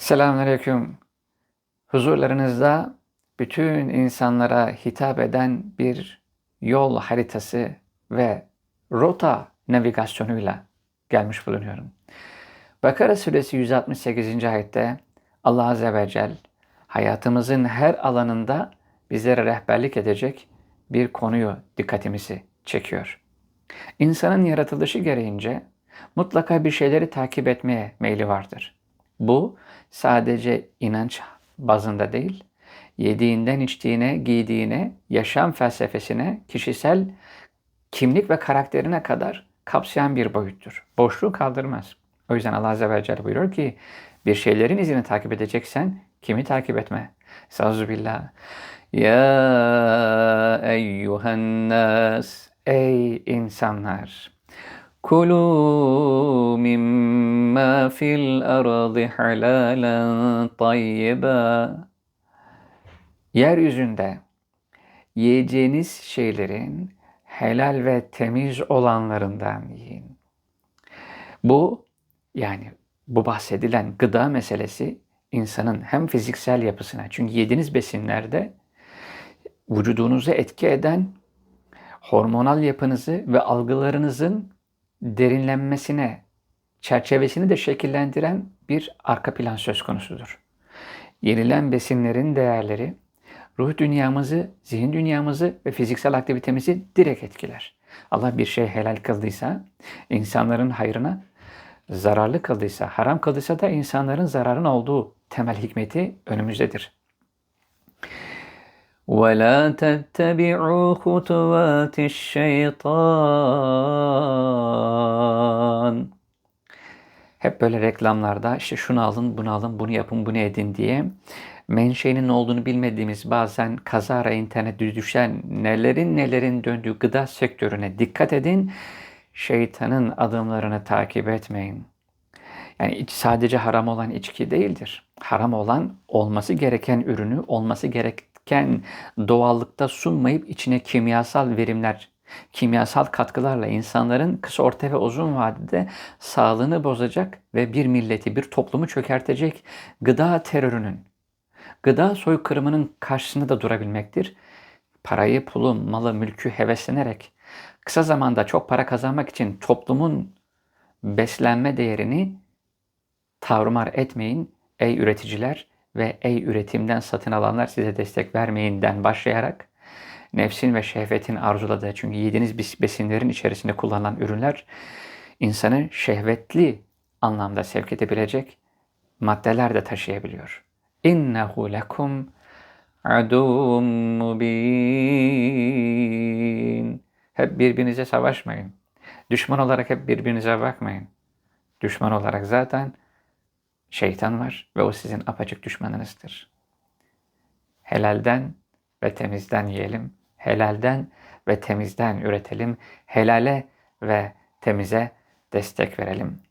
Selamünaleyküm. Huzurlarınızda bütün insanlara hitap eden bir yol haritası ve rota navigasyonuyla gelmiş bulunuyorum. Bakara suresi 168. ayette Allah Azze ve Celle hayatımızın her alanında bizlere rehberlik edecek bir konuyu dikkatimizi çekiyor. İnsanın yaratılışı gereğince mutlaka bir şeyleri takip etmeye meyli vardır. Bu sadece inanç bazında değil, yediğinden içtiğine, giydiğine, yaşam felsefesine, kişisel kimlik ve karakterine kadar kapsayan bir boyuttur. Boşluğu kaldırmaz. O yüzden Allah Azze ve Celle buyuruyor ki bir şeylerin izini takip edeceksen kimi takip etme? Estağfirullah. Ya eyyuhen nas. Ey insanlar. Kulu mimma fil ardı halalen tayyiba. Yeryüzünde yiyeceğiniz şeylerin helal ve temiz olanlarından yiyin. Bu yani bu bahsedilen gıda meselesi insanın hem fiziksel yapısına çünkü yediğiniz besinlerde vücudunuza etki eden hormonal yapınızı ve algılarınızın derinlenmesine, çerçevesini de şekillendiren bir arka plan söz konusudur. Yenilen besinlerin değerleri ruh dünyamızı, zihin dünyamızı ve fiziksel aktivitemizi direkt etkiler. Allah bir şey helal kıldıysa insanların hayrına, zararlı kıldıysa, haram kıldıysa da insanların zararın olduğu temel hikmeti önümüzdedir. وَلَا تَتَّبِعُوا خُطُوَاتِ الشَّيْطَانِ Hep böyle reklamlarda işte şunu alın, bunu alın, bunu yapın, bunu edin diye menşeinin ne olduğunu bilmediğimiz bazen kazara internette düşen nelerin nelerin döndüğü gıda sektörüne dikkat edin. Şeytanın adımlarını takip etmeyin. Yani iç, sadece haram olan içki değildir. Haram olan olması gereken ürünü olması gereken doğallıkta sunmayıp içine kimyasal verimler, kimyasal katkılarla insanların kısa, orta ve uzun vadede sağlığını bozacak ve bir milleti, bir toplumu çökertecek gıda terörünün, gıda soykırımının karşısında da durabilmektir. Parayı, pulu, malı, mülkü heveslenerek kısa zamanda çok para kazanmak için toplumun beslenme değerini tavrımar etmeyin ey üreticiler ve ey üretimden satın alanlar size destek vermeyinden başlayarak nefsin ve şehvetin arzuladığı çünkü yediğiniz besinlerin içerisinde kullanılan ürünler insanı şehvetli anlamda sevk edebilecek maddeler de taşıyabiliyor. İnnehu lekum aduvun mubin. Hep birbirinize savaşmayın. Düşman olarak hep birbirinize bakmayın. Düşman olarak zaten şeytan var ve o sizin apaçık düşmanınızdır. Helalden ve temizden yiyelim. Helalden ve temizden üretelim. Helale ve temize destek verelim.